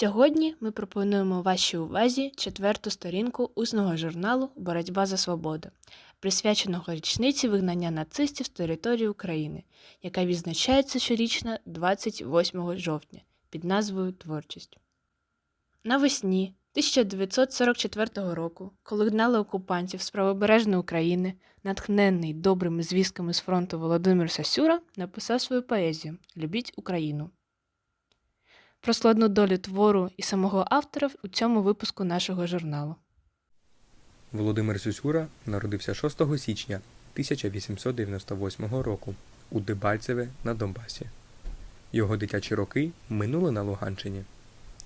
Сьогодні ми пропонуємо вашій увазі четверту сторінку усного журналу Боротьба за свободу, присвяченого річниці вигнання нацистів з території України, яка відзначається щорічно 28 жовтня під назвою Творчість. Навесні 1944 року, коли гнали окупантів з правобережної України, натхненний добрими звістками з фронту Володимир Сасюра написав свою поезію Любіть Україну. Про складну долю твору і самого автора у цьому випуску нашого журналу. Володимир Сюсюра народився 6 січня 1898 року у Дебальцеве на Донбасі. Його дитячі роки минули на Луганщині.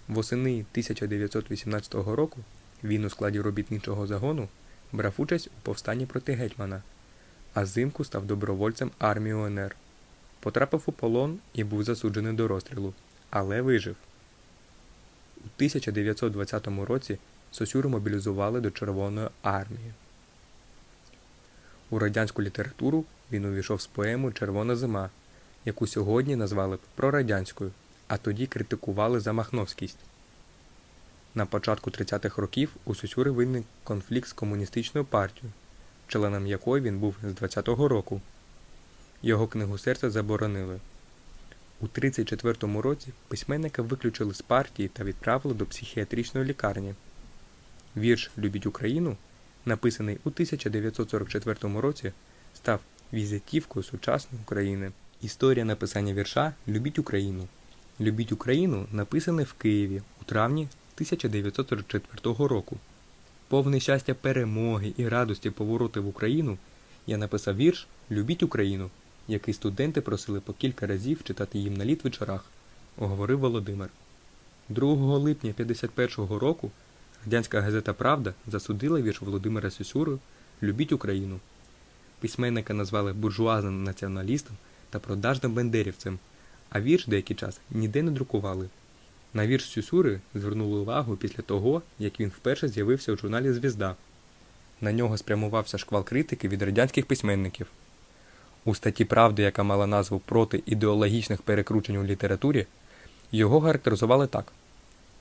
Восени 1918 року він у складі робітничого загону брав участь у повстанні проти гетьмана, а зимку став добровольцем армії УНР. Потрапив у полон і був засуджений до розстрілу, але вижив. У 1920 році Сосюру мобілізували до Червоної армії. У радянську літературу він увійшов з поему Червона зима, яку сьогодні назвали прорадянською, а тоді критикували за махновськість. На початку 30-х років у Сосюри виник конфлікт з комуністичною партією, членом якої він був з 20-го року. Його книгу серця заборонили. У 34-му році письменника виключили з партії та відправили до психіатричної лікарні. Вірш Любіть Україну, написаний у 1944 році, став візитівкою сучасної України. Історія написання вірша Любіть Україну. Любіть Україну написане в Києві у травні 1944 року. Повний щастя перемоги і радості повороту в Україну, я написав вірш Любіть Україну, який студенти просили по кілька разів читати їм на літ вечорах, оговорив Володимир. 2 липня 1951 року радянська газета Правда засудила вірш Володимира Сюсюри Любіть Україну. Письменника назвали буржуазним націоналістом та продажним бендерівцем, а вірш деякий час ніде не друкували. На вірш Сюсюри звернули увагу після того, як він вперше з'явився у журналі Звізда. На нього спрямувався шквал критики від радянських письменників. У статті Правди, яка мала назву проти ідеологічних перекручень у літературі, його характеризували так: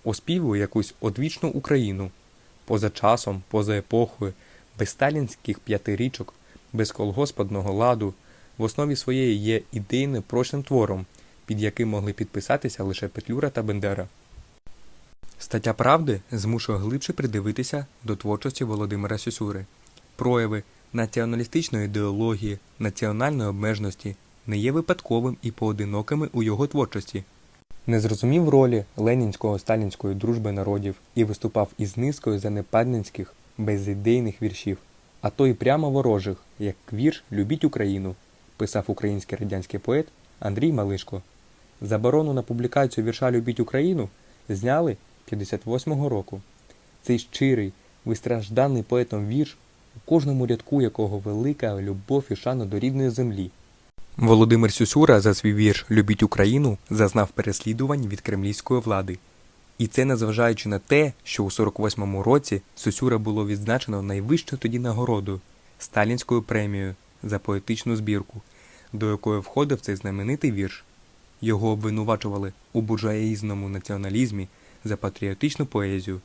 оспівує якусь одвічну Україну, поза часом, поза епохою, без сталінських п'ятирічок, без колгоспадного ладу, в основі своєї є ідейним прочним твором, під яким могли підписатися лише Петлюра та Бендера. Стаття Правди змушує глибше придивитися до творчості Володимира Сюсюри. Прояви націоналістичної ідеології, національної обмеженості не є випадковим і поодинокими у його творчості. Не зрозумів ролі ленінського-сталінської дружби народів і виступав із низкою занепадницьких, безідейних віршів, а то й прямо ворожих, як вірш Любіть Україну, писав український радянський поет Андрій Малишко. Заборону на публікацію вірша Любіть Україну зняли 58-го року. Цей щирий, вистражданий поетом вірш, у кожному рядку якого велика любов і шана до рідної землі. Володимир Сюсюра за свій вірш Любіть Україну зазнав переслідувань від кремлівської влади. І це незважаючи на те, що у 48-му році Сюсюра було відзначено найвищою тоді нагородою Сталінською премією за поетичну збірку, до якої входив цей знаменитий вірш. Його обвинувачували у буржуаїзному націоналізмі за патріотичну поезію.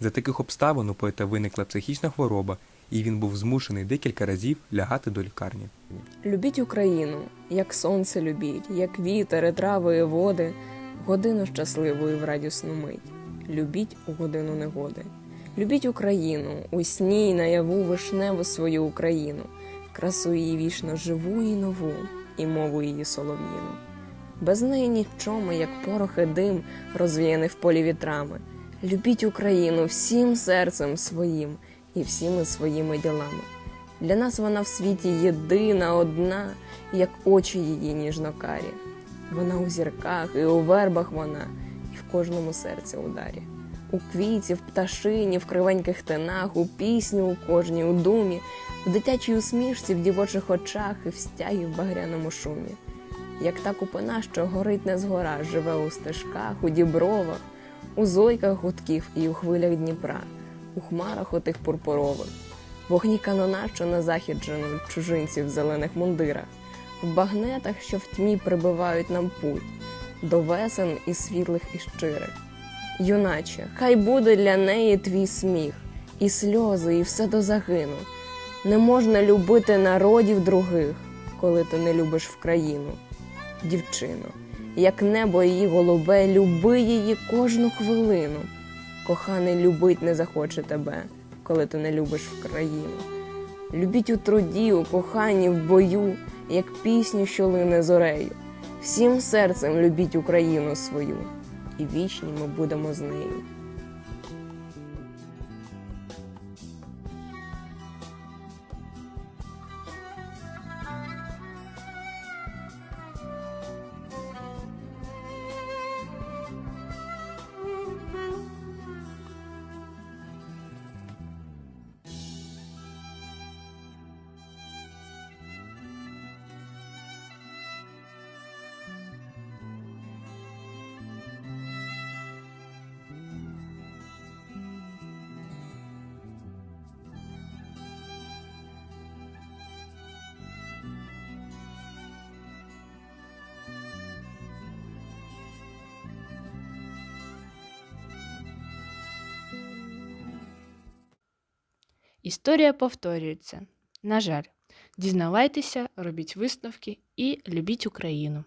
За таких обставин у поета виникла психічна хвороба, і він був змушений декілька разів лягати до лікарні. Любіть Україну, як сонце любіть, як вітер, і трави і води, годину щасливу і в радісну мить. Любіть у годину негоди. Любіть Україну, у сні й наяву вишневу свою Україну, красу її вічно живу і нову, і мову її солов'їну. Без неї ні в чому, як порох і дим, розвіяний в полі вітрами. Любіть Україну всім серцем своїм і всіми своїми ділами. Для нас вона в світі єдина, одна, як очі її ніжно-карі. Вона у зірках і у вербах вона, і в кожному серці ударі. У квіті, в пташині, в кривеньких тинах, у пісні у кожній, у думі, в дитячій усмішці, в дівочих очах і в стягі в багряному шумі. Як та купина, що горить не згора, живе у стежках, у дібровах, у зойках гудків і у хвилях Дніпра, у хмарах отих пурпурових. Вогні канона, що на захід женуть чужинців в зелених мундирах, в багнетах, що в тьмі прибивають нам путь, до весен і світлих і щирих, Юначе, хай буде для неї твій сміх, і сльози, і все до загину. Не можна любити народів других, коли ти не любиш в країну. Дівчино, як небо її голубе, люби її кожну хвилину. Коханий любить не захоче тебе, коли ти не любиш в країну. Любіть у труді, у коханні, в бою, як пісню, що лине зорею. Всім серцем любіть Україну свою, і вічні ми будемо з нею. Історія повторюється. На жаль, дізнавайтеся, робіть висновки і любіть Україну.